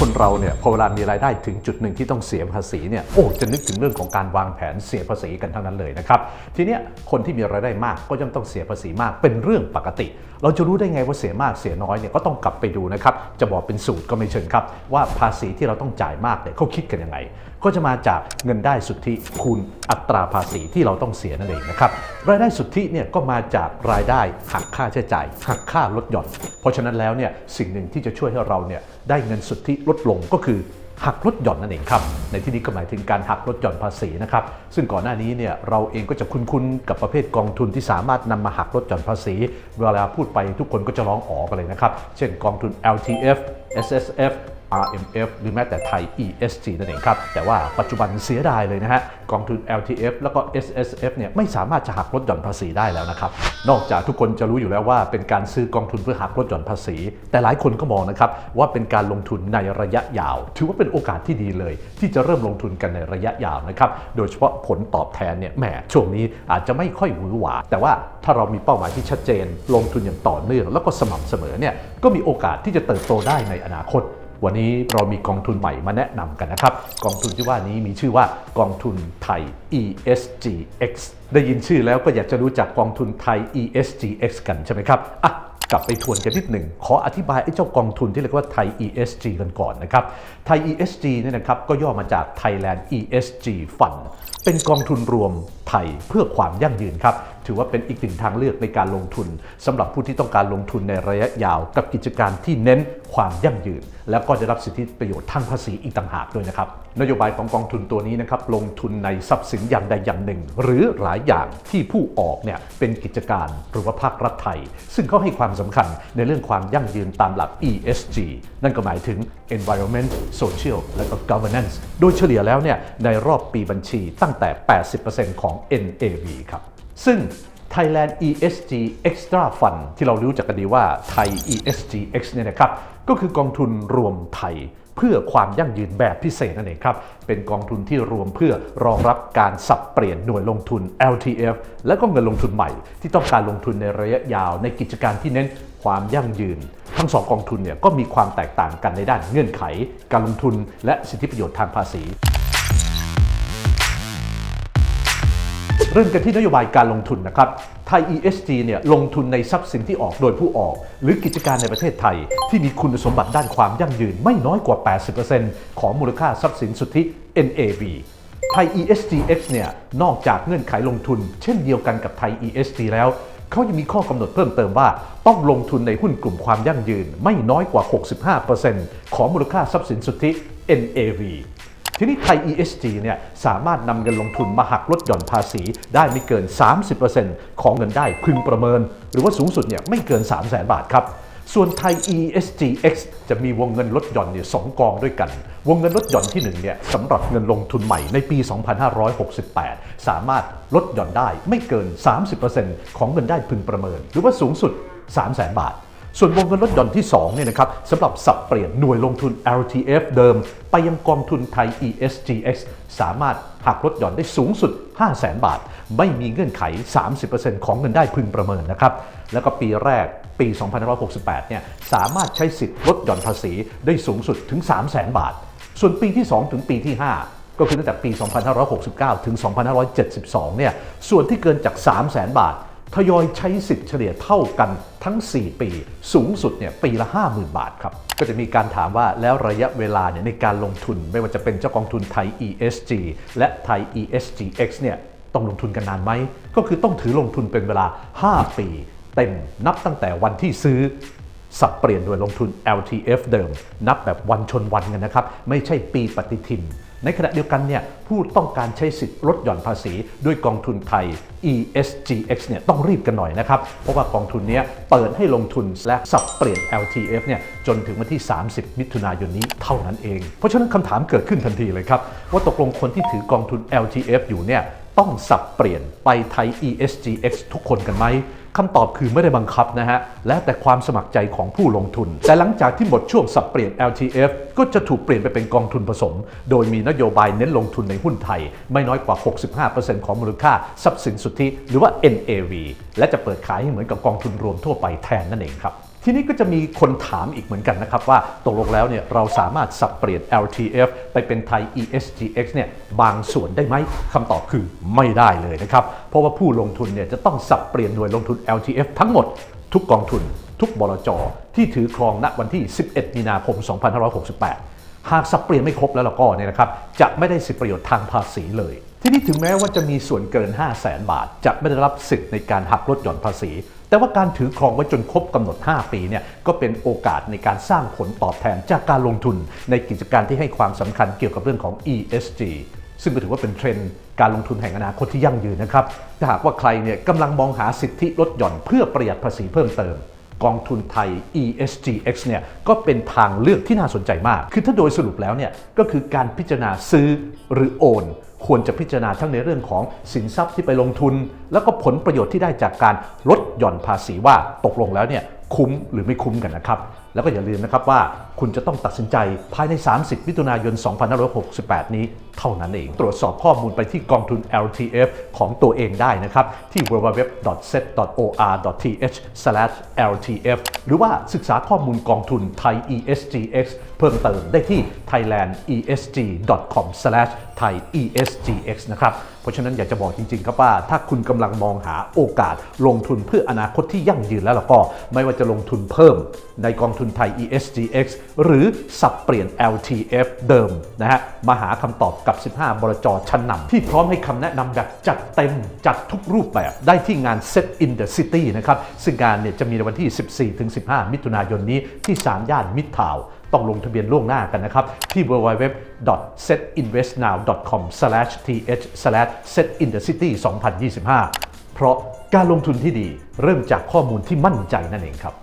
คนเราเนี่ยพอเวลามีรายได้ถึงจุดหนึ่งที่ต้องเสียภาษีเนี่ยโอ้จะนึกถึงเรื่องของการวางแผนเสียภาษีกันทั้งนั้นเลยนะครับทีเนี้ยคนที่มีรายได้มากก็ย่อมต้องเสียภาษีมากเป็นเรื่องปกติ เราจะรู้ได้ไงว่าเสียมากเสียน้อยเนี่ยก็ต้องกลับไปดูนะครับจะบอกเป็นสูตรก็ไม่เชิงครับว่าภาษีที่เราต้องจ่ายมากเนี่ยเขาคิดกันยังไงก็จะมาจากเงินได้สุทธิคูณอัตราภาษีที่เราต้องเสียนั่นเองนะครับรายได้สุทธิเนี่ยก็มาจากรายได้หักค่าใช้จ่ายหักค่าลดหย่อน เพราะฉะนั้นแล้วเนี่ยสิ่งหนึ่งที่จะช่วยให้เราเนี่ยได้เงินสุทธิลดลงก็คือหักลดหย่อนนั่นเองครับ ในที่นี้ก็หมายถึงการหักลดหย่อนภาษีนะครับ ซึ่งก่อนหน้านี้เนี่ยเราเองก็จะคุ้นๆกับประเภทกองทุนที่สามารถนำมาหักลดหย่อนภาษี เวลาพูดไปทุกคนก็จะร้องอ๋อกันเลยนะครับ เช่นกองทุน LTF SSF RMF หรือแม้แต่ไทย ESG นั่นเองครับ แต่ว่าปัจจุบันเสียดายเลยนะฮะ กองทุน LTF แล้วก็ SSF เนี่ยไม่สามารถจะหักลดหย่อนภาษีได้แล้วนะครับ นอกจากทุกคนจะรู้อยู่แล้วว่าเป็นการซื้อกองทุนเพื่อหักลดหย่อนภาษี แต่หลายคนก็มองนะครับว่าเป็นการลงทุนในระยะยาว ถือว่าเป็นโอกาสที่ดีเลย ที่จะเริ่มลงทุนกันในระยะยาวนะครับ โดยเฉพาะผลตอบแทนเนี่ยแหมช่วงนี้อาจจะไม่ค่อยหวือหวา แต่ว่าถ้าเรามีเป้าหมายที่ชัดเจน ลงทุนอย่างต่อเนื่อง แล้วก็สม่ำเสมอเนี่ยก็มีโอกาสที่จะเติบโตได้ในอนาคต วันนี้เรามีกองทุนใหม่มาแนะนำกันนะครับ กองทุนที่ว่านี้มีชื่อว่ากองทุนไทย ESGX ได้ยินชื่อแล้วก็อยากจะรู้จักกองทุนไทย ESGX กันใช่ไหมครับอะกลับไปทวนกันนิดหนึ่ง ขออธิบายไอ้เจ้ากองทุนที่เรียกว่าไทย ESG กันก่อนนะครับ ไทย ESG เนี่ยนะครับก็ย่อมาจาก Thailand ESG Fund เป็นกองทุนรวมไทยเพื่อความยั่งยืนครับ ถือว่าเป็นอีกหนึ่งทางเลือกในการลงทุนสำหรับผู้ที่ต้องการลงทุนในระยะยาว กับกิจการที่เน้นความยั่งยืน แล้วก็ได้รับสิทธิประโยชน์ทางภาษีอีกต่างหากด้วยนะครับนโยบายของกองทุนตัวนี้นะครับลงทุนในทรัพย์สินอย่างใดอย่างหนึ่ง หรือหลายอย่างที่ผู้ออกเนี่ยเป็นกิจการหรือว่าภาครัฐไทย ซึ่งเขาให้ความสำคัญในเรื่องความยั่งยืนตามหลัก ESG นั่นก็หมายถึง Environment Social และก็ Governance โดยเฉลี่ยแล้วเนี่ยในรอบปีบัญชีตั้งแต่ 80%ของ NAV ครับ ซึ่ง Thailand ESG Extra Fund ที่เรารู้จักกันดีว่าไทย ESGX เนี่ยนะครับ ก็คือกองทุนรวมไทยเพื่อความยั่งยืนแบบพิเศษนั่นเองครับ เป็นกองทุนที่รวมเพื่อรองรับการสับเปลี่ยนหน่วยลงทุน LTF และก็เงินลงทุนใหม่ ที่ต้องการลงทุนในระยะยาวในกิจการที่เน้นความยั่งยืน ทั้งสองกองทุนเนี่ยก็มีความแตกต่างกันในด้านเงื่อนไข การลงทุนและสิทธิประโยชน์ทางภาษี เริ่มกันที่นโยบายการลงทุนนะครับไทย ESG เนี่ยลงทุนในทรัพย์สินที่ออกโดยผู้ออก หรือกิจการในประเทศไทย ที่มีคุณสมบัติด้านความยั่งยืนไม่น้อยกว่า 80%ของมูลค่าทรัพย์สินสุทธิ NAV ไทย ESGX เนี่ยนอกจากเงื่อนไขลงทุน เช่นเดียวกันกับไทย ESG แล้วเขายังมีข้อกำหนดเพิ่มเติมว่า ต้องลงทุนในหุ้นกลุ่มความยั่งยืน ไม่น้อยกว่า 65%ของมูลค่าทรัพย์สินสุทธิ NAV ทีนี้ไทย ESG เนี่ยสามารถนำเงินลงทุนมาหักลดหย่อนภาษีได้ไม่เกิน 30%ของเงินได้พึงประเมิน หรือว่าสูงสุดเนี่ยไม่เกิน 3 0 0 0 0 0 บาทครับส่วนไทย ESGX จะมีวงเงินลดหย่อนเนี่ยสองกองด้วยกัน วงเงินลดหย่อนที่1เนี่ยสำหรับเงินลงทุนใหม่ในปี 2568 สามารถลดหย่อนได้ไม่เกิน 30%ของเงินได้พึงประเมิน หรือว่าสูงสุด 3 0 0 0 0 0 บาท ส่วนวงเงินลดหย่อนที่2เนี่ยนะครับสำหรับสับเปลี่ยนหน่วยลงทุน LTF เดิม ไปยังกองทุนไทย ESGX สามารถหักลดหย่อนได้สูงสุด 5 0 0 0 0 0บาท ไม่มีเงื่อนไข 30%ของเงินได้พึงประเมินนะครับ แล้วก็ปีแรกปี 2568 เนี่ยสามารถใช้สิทธิ์ลดหย่อนภาษีได้สูงสุดถึง 3 0 0 0 0 0บาท ส่วนปีที่ 2 ถึงปีที่ 5ก็คือตั้งแต่ปี 2569 ถึง 2572 เนี่ย ส่วนที่เกินจาก 3 0 0 0 0 0 บาท ทยอยใช้สิทธิ์เฉลี่ยเท่ากันทั้ง 4 ปี สูงสุดเนี่ยปีละ 50,000 บาทครับ ก็จะมีการถามว่าแล้วระยะเวลาเนี่ยในการลงทุนไม่ว่าจะเป็นเจ้ากองทุนไทย ESG และไทย ESGX เนี่ยต้องลงทุนกันนานไหม ก็คือต้องถือลงทุนเป็นเวลา 5 ปี เต็มนับตั้งแต่วันที่ซื้อสับเปลี่ยนโดยลงทุน LTF เดิม นับแบบวันชนวันกันนะครับ ไม่ใช่ปีปฏิทิน ในขณะเดียวกันเนี่ยผู้ต้องการใช้สิทธิ์ลดหย่อนภาษีด้วยกองทุนไทย ESGX เนี่ยต้องรีบกันหน่อยนะครับ เพราะว่ากองทุนนี้เปิดให้ลงทุนและสับเปลี่ยน LTF เนี่ยจนถึงวันที่ 30 มิถุนายนนี้เท่านั้นเอง เพราะฉะนั้นคำถามเกิดขึ้นทันทีเลยครับ ว่าตกลงคนที่ถือกองทุน LTF อยู่เนี่ยต้องสับเปลี่ยนไปไทย ESGX ทุกคนกันไหม คำตอบคือไม่ได้บังคับนะฮะ และแต่ความสมัครใจของผู้ลงทุน แต่หลังจากที่หมดช่วงสับเปลี่ยน LTF ก็จะถูกเปลี่ยนไปเป็นกองทุนผสม โดยมีนโยบายเน้นลงทุนในหุ้นไทย ไม่น้อยกว่า 65%ของมูลค่าทรัพย์สินสุทธิหรือว่า NAV และจะเปิดขายให้เหมือนกับกองทุนรวมทั่วไปแทนนั่นเองครับ ทีนี้ก็จะมีคนถามอีกเหมือนกันนะครับว่าตกลงแล้วเนี่ยเราสามารถสับเปลี่ยน LTF ไปเป็นไทย ESGX เนี่ยบางส่วนได้ไหมคำตอบคือไม่ได้เลยนะครับ เพราะว่าผู้ลงทุนเนี่ยจะต้องสับเปลี่ยนหน่วยลงทุน LTF ทั้งหมดทุกกองทุน ทุกบลจที่ถือครองณวันที่ 11 มีนาคม 2568 หากสับเปลี่ยนไม่ครบแล้วก็เนี่ยนะครับจะไม่ได้สิทธิประโยชน์ทางภาษีเลย ที่นี้ถึงแม้ว่าจะมีส่วนเกิน 5 0 0แสนบาท จะไม่ได้รับสิทธิ์ในการหักลดหย่อนภาษี แต่ว่าการถือครองไว้จนครบกำหนด 5 ปีเนี่ยก็เป็นโอกาสในการสร้างผลตอบแทนจากการลงทุนในกิจการที่ให้ความสำคัญเกี่ยวกับเรื่องของ ESG ซึ่งก็ถือว่าเป็นเทรนด์การลงทุนแห่งอนาคตที่ยั่งยืนนะครับถ้าหากว่าใครเนี่ยกำลังมองหาสิทธิลดหย่อนเพื่อประหยัดภาษีเพิ่มเติม กองทุนไทย ESGX เนี่ยก็เป็นทางเลือกที่น่าสนใจมาก คือถ้าโดยสรุปแล้วเนี่ยก็คือการพิจารณาซื้อหรือโอนควรจะพิจารณาทั้งในเรื่องของสินทรัพย์ที่ไปลงทุน แล้วก็ผลประโยชน์ที่ได้จากการลดหย่อนภาษีว่าตกลงแล้วเนี่ยคุ้มหรือไม่คุ้มกันนะครับ แล้วก็อย่าลืมนะครับว่าคุณจะต้องตัดสินใจภายใน 30 มิถุนายน 2568 นี้ เท่านั้นเอง ตรวจสอบข้อมูลไปที่กองทุน LTF ของตัวเองได้นะครับ ที่ www.set.or.th/ltf หรือว่าศึกษาข้อมูลกองทุนไทย ESGX เพิ่มเติมได้ที่ thailandesg.com/thaiesgx นะครับ เพราะฉะนั้นอยากจะบอกจริงๆครับว่า ถ้าคุณกำลังมองหาโอกาสลงทุนเพื่ออนาคตที่ยั่งยืนแล้วล่ะก็ไม่ว่าจะลงทุนเพิ่มในกองทุนไทย ESGX หรือสับเปลี่ยน LTF เดิมนะฮะมาหาคำตอบกับ 15บลจชั้นนำที่พร้อมให้คำแนะนำแบบจัดเต็มจัดทุกรูปแบบได้ที่งาน Set in the City นะครับซึ่งงานเนี่ยจะมีในวันที่ 14-15 มิถุนายนนี้ที่3ย่านมิตรทาวต้องลงทะเบียนล่วงหน้ากันนะครับ ที่ www.setinvestnow.com/th/setinthecity 2025 เพราะการลงทุนที่ดีเริ่มจากข้อมูลที่มั่นใจนั่นเองครับ